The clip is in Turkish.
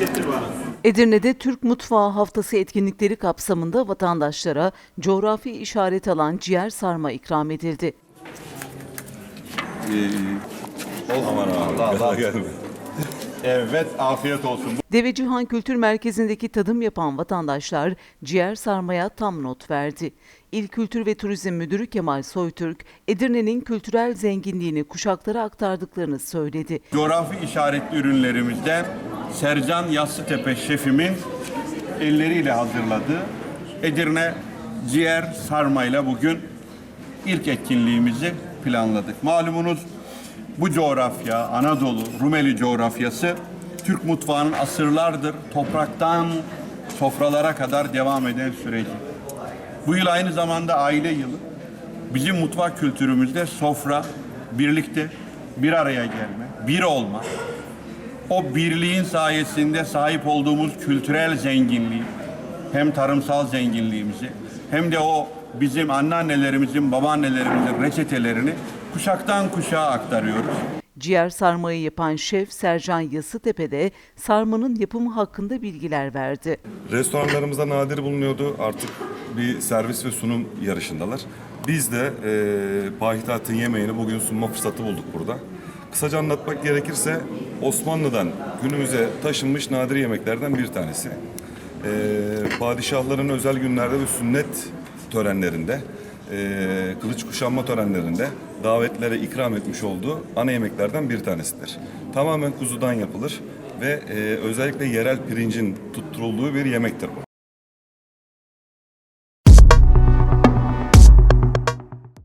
getir bana. Edirne'de Türk Mutfağı Haftası etkinlikleri kapsamında vatandaşlara coğrafi işaret alan ciğer sarma ikram edildi. Aman abi. Allah Evet, afiyet olsun. Devecihan Kültür Merkezi'ndeki tadım yapan vatandaşlar ciğer sarmaya tam not verdi. İl Kültür ve Turizm Müdürü Kemal Soytürk, Edirne'nin kültürel zenginliğini kuşaklara aktardıklarını söyledi. Coğrafi işaretli ürünlerimizden Sercan Yassıtepe şefimin elleriyle hazırladığı Edirne ciğer sarmayla bugün ilk etkinliğimizi planladık. Malumunuz bu coğrafya, Anadolu, Rumeli coğrafyası Türk mutfağının asırlardır topraktan sofralara kadar devam eden süreci. Bu yıl aynı zamanda aile yılı. Bizim mutfak kültürümüzde sofra, birlikte bir araya gelme, bir olma. O birliğin sayesinde sahip olduğumuz kültürel zenginliği, hem tarımsal zenginliğimizi, hem de o bizim anneannelerimizin, babaannelerimizin reçetelerini kuşaktan kuşağa aktarıyoruz. Ciğer sarmayı yapan şef Sercan Yasıtepe de sarmanın yapımı hakkında bilgiler verdi. Restoranlarımızda nadir bulunuyordu. Artık bir servis ve sunum yarışındalar. Biz de e, Pahitat'ın yemeğini bugün sunma fırsatı bulduk burada. Kısaca anlatmak gerekirse Osmanlı'dan günümüze taşınmış nadir yemeklerden bir tanesi. E, padişahların özel günlerde ve sünnet törenlerinde, e, kılıç kuşanma törenlerinde davetlere ikram etmiş olduğu ana yemeklerden bir tanesidir. Tamamen kuzudan yapılır ve e, özellikle yerel pirincin tutturulduğu bir yemektir bu.